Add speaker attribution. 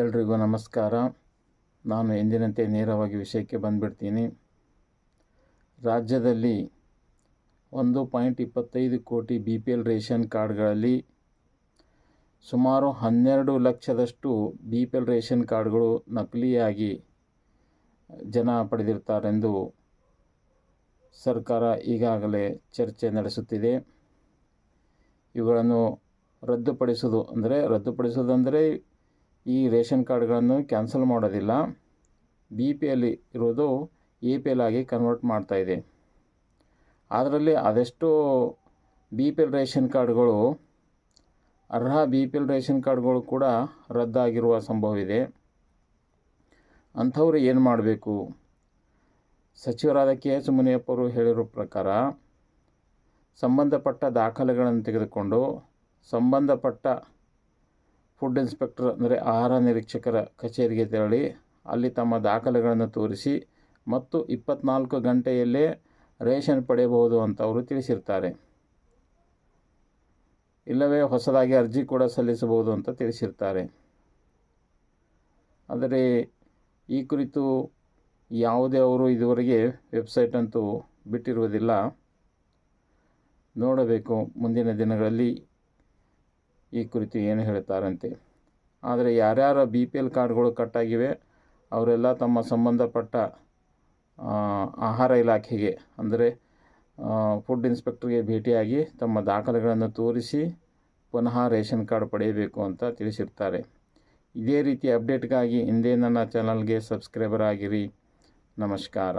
Speaker 1: ಎಲ್ರಿಗೂ ನಮಸ್ಕಾರ. ನಾನು ಎಂದಿನಂತೆ ನೇರವಾಗಿ ವಿಷಯಕ್ಕೆ ಬಂದುಬಿಡ್ತೀನಿ. ರಾಜ್ಯದಲ್ಲಿ ಒಂದು ಪಾಯಿಂಟ್ ಇಪ್ಪತ್ತೈದು crore B P L ration ಕಾರ್ಡ್ಗಳಲ್ಲಿ ಸುಮಾರು ಹನ್ನೆರಡು ಲಕ್ಷದಷ್ಟು ಬಿ ಪಿ ಎಲ್ ರೇಷನ್ ಕಾರ್ಡ್ಗಳು ನಕಲಿಯಾಗಿ ಜನ ಪಡೆದಿರ್ತಾರೆಂದು ಸರ್ಕಾರ ಈಗಾಗಲೇ ಚರ್ಚೆ ನಡೆಸುತ್ತಿದೆ. ಇವುಗಳನ್ನು ರದ್ದುಪಡಿಸೋದು ಅಂದರೆ ರದ್ದುಪಡಿಸೋದಂದರೆ ಈ ರೇಷನ್ ಕಾರ್ಡ್ಗಳನ್ನು ಕ್ಯಾನ್ಸಲ್ ಮಾಡೋದಿಲ್ಲ. ಬಿ ಪಿ ಎಲ್ ಇರೋದು ಎ ಪಿ ಎಲ್ ಆಗಿ ಕನ್ವರ್ಟ್ ಮಾಡ್ತಾಯಿದೆ ಅದರಲ್ಲಿ ಅದೆಷ್ಟೋ ಬಿ ಪಿ ಎಲ್ ರೇಷನ್ ಕಾರ್ಡ್ಗಳು, ಅರ್ಹ ಬಿ ಪಿ ಎಲ್ ರೇಷನ್ ಕಾರ್ಡ್ಗಳು ಕೂಡ ರದ್ದಾಗಿರುವ ಸಂಭವವಿದೆ. ಅಂಥವ್ರು ಏನು ಮಾಡಬೇಕು? ಸಚಿವರಾದ ಕೆ ಎಚ್ ಮುನಿಯಪ್ಪರು ಹೇಳಿರೋ ಪ್ರಕಾರ, ಸಂಬಂಧಪಟ್ಟ ದಾಖಲೆಗಳನ್ನು ತೆಗೆದುಕೊಂಡು, ಸಂಬಂಧಪಟ್ಟ ಫುಡ್ ಇನ್ಸ್ಪೆಕ್ಟರ್ ಅಂದರೆ ಆಹಾರ ನಿರೀಕ್ಷಕರ ಕಚೇರಿಗೆ ತೆರಳಿ ಅಲ್ಲಿ ತಮ್ಮ ದಾಖಲೆಗಳನ್ನು ತೋರಿಸಿ ಮತ್ತು ಇಪ್ಪತ್ನಾಲ್ಕು ಗಂಟೆಯಲ್ಲೇ ರೇಷನ್ ಪಡೆಯಬಹುದು ಅಂತ ಅವರು ತಿಳಿಸಿರ್ತಾರೆ. ಇಲ್ಲವೇ ಹೊಸದಾಗಿ ಅರ್ಜಿ ಕೂಡ ಸಲ್ಲಿಸಬಹುದು ಅಂತ ತಿಳಿಸಿರ್ತಾರೆ. ಆದರೆ ಈ ಕುರಿತು ಯಾವುದೇ ಅವರು ಇದುವರೆಗೆ ವೆಬ್ಸೈಟ್ ಅಂತೂ ಬಿಟ್ಟಿರುವುದಿಲ್ಲ. ನೋಡಬೇಕು ಮುಂದಿನ ದಿನಗಳಲ್ಲಿ ಈ ಕುರಿತು ಏನು ಹೇಳ್ತಾರಂತೆ? ಆದರೆ ಯಾರ್ಯಾರ ಬಿ ಪಿ ಎಲ್ ಕಾರ್ಡ್ಗಳು ಕಟ್ಟಾಗಿವೆ, ಅವರೆಲ್ಲ ತಮ್ಮ ಸಂಬಂಧಪಟ್ಟ ಆಹಾರ ಇಲಾಖೆಗೆ, ಅಂದರೆ ಫುಡ್ ಇನ್ಸ್ಪೆಕ್ಟರ್ಗೆ ಭೇಟಿಯಾಗಿ ತಮ್ಮ ದಾಖಲೆಗಳನ್ನು ತೋರಿಸಿ ಪುನಃ ರೇಷನ್ ಕಾರ್ಡ್ ಪಡೆಯಬೇಕು ಅಂತ ತಿಳಿಸಿರ್ತಾರೆ. ಇದೇ ರೀತಿ ಅಪ್ಡೇಟ್ಗಾಗಿ ಹಿಂದೆ ನನ್ನ ಚಾನಲ್ಗೆ ಸಬ್ಸ್ಕ್ರೈಬರ್ ಆಗಿರಿ. ನಮಸ್ಕಾರ.